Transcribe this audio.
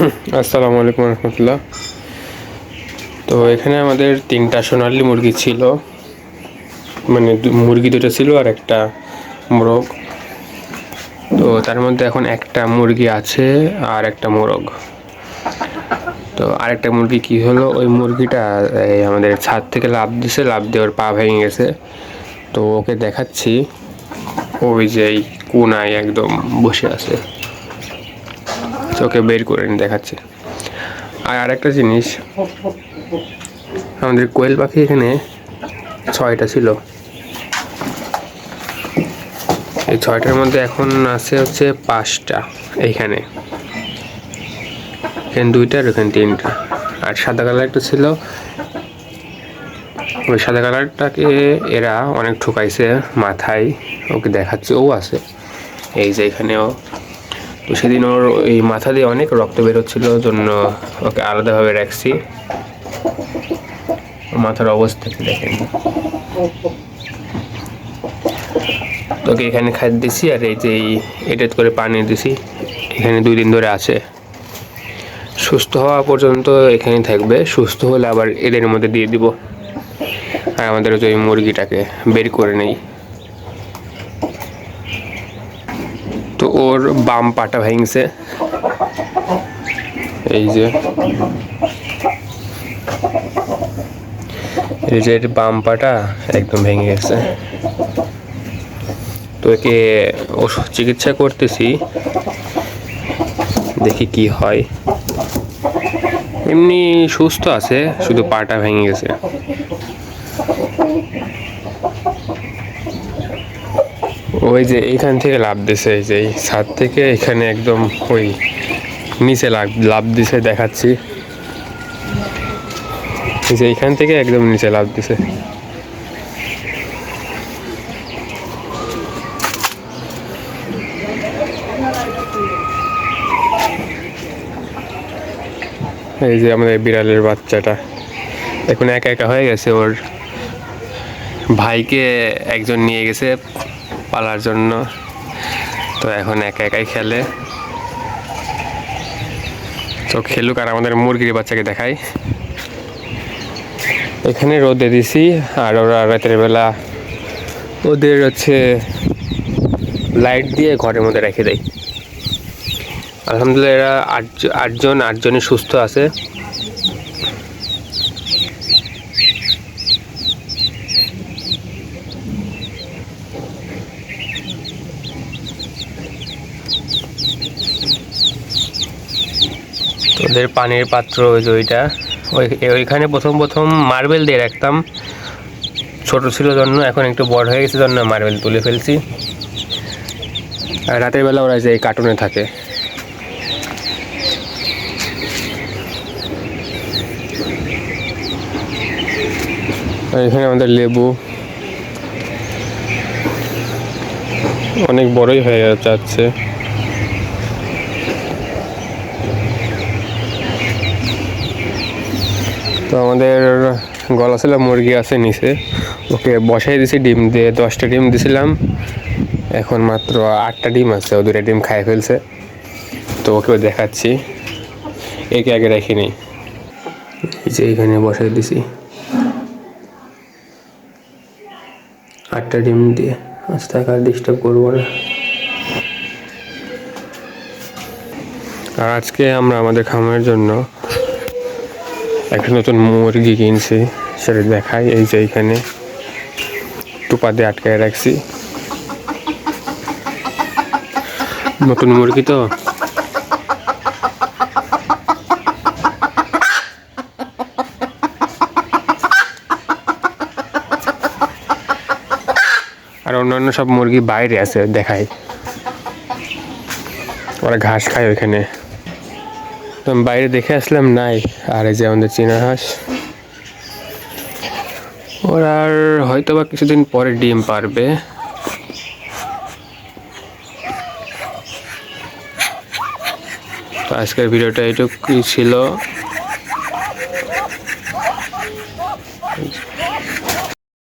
আসসালামু আলাইকুম রহমতুল্লাহ। তো এখানে আমাদের তিনটা সোনালি মুরগি ছিল। মানে মুরগি দুটো ছিল আর একটা মোরগ। তো তার মধ্যে এখন একটা মুরগি আছে আর একটা মোরগ। তো আরেকটা মুরগি কি হলো? ওই মুরগিটা আমাদের ছাদ থেকে লাভ দিছে লাভ দিয়ে ওর পা ভেঙে গেছে। তো ওকে দেখাচ্ছি। ওই যে এই কোনায় একদম বসে আছে। চোখে বের করে নিয়ে দেখাচ্ছে। আর আরেকটা জিনিস, আমাদের কোয়েল পাখি এখানে ছয়টা ছিল। এই ছয়টার মধ্যে এখন আছে হচ্ছে পাঁচটা এইখানে। এখানে দুইটা আর এখানে তিনটা। আর সাদা কালার একটা ছিল। ওই সাদা কালারটাকে এরা অনেক ঠুকাইছে মাথায়। ওকে দেখাচ্ছে, ও আছে। এই যে এখানেও তো সেদিন ওর এই মাথা দিয়ে অনেক রক্ত বেরোচ্ছিল, জন্য ওকে আলাদাভাবে রাখছি। মাথার অবস্থা কি দেখেন। তোকে এখানে খাদ্য দিছি আর এই যে এটাত করে পানি দিছি। এখানে দুই দিন ধরে আছে। সুস্থ হওয়া পর্যন্ত এখানে থাকবে। সুস্থ হলে আবার এদের মধ্যে দিয়ে দিব। আর আমাদের ওই মুরগিটাকে বের করে নেই। তো ওর বাম পাটা ভেঙছে। এই যে। এই যে বাম পাটা একদম ভেঙে গেছে। তো একে ওষুধ চিকিৎসা করতেছি। দেখি কি হয়। এমনি সুস্থ আছে, শুধু পাটা ভেঙে গেছে। ওই যে এইখান থেকে লাভ দিছে, এই যে এই ছাদ থেকে এখানে একদম ওই নিচে লাভ লাভ দিছে দেখাচ্ছি। এই যে এইখান থেকে একদম নিচে লাভ দিছে। এই যে আমাদের বিড়ালের বাচ্চাটা। এখন একা একা হয়ে গেছে, ওর ভাইকে একজন নিয়ে গেছে। পালার জন্য। তো এখন একা একাই খেলে। তো খেলুক আর আমাদের মুরগির বাচ্চাকে দেখাই। এখানে রোদে দিছি আর ওরা রাতের বেলা ওদের হচ্ছে লাইট দিয়ে ঘরের মধ্যে রেখে দেয়। আলহামদুলিল্লাহ এরা আট আটজন আটজনই সুস্থ আছে। ওদের পানির পাত্র ওই যে ওইটা। ওই ওইখানে প্রথম প্রথম মার্বেল দিয়ে রাখতাম। ছোট ছিল জন্য এখন একটু বড় হয়ে গেছে জন্য মার্বেল তুলে ফেলছি। আর রাতের বেলা ওরা যে এই কার্টুনে থাকে। আর এখানে আমাদের লেবু। অনেক বড়ই হয়ে যাচ্ছে। তো আমাদের গলা ছিল, মুরগি আছে নিচে। ওকে বসাই দিছি, ডিম দিয়ে দশটা ডিম দিছিলাম। এখন মাত্র আটটা ডিম আছে, ও দুটা ডিম খাই ফেলছে। তো ওকেও দেখাচ্ছি। একে আগে রাখিনি যে এখানে বসাই দিছি। আটটা ডিম দিয়ে আজ তাকে ডিস্টার্ব করব না। আর আজকে আমরা আমাদের খামারের জন্য একটা নতুন মুরগি কিনছি, সেটা দেখাই। এই যে এইখানে টুপা দিয়ে আটকায় রাখছি। নতুন মুরগি তো। আর অন্যান্য সব মুরগি বাইরে আছে, দেখাই। ওরা ঘাস খায় ওইখানে। বাইরে দেখে আসলাম, নাই। আর এই যে আমাদের চিনা হাঁস। ওরা হয়তো বা কিছুদিন পরে ডিম পারবে। তো আজকের ভিডিওটা এটুকুই ছিল।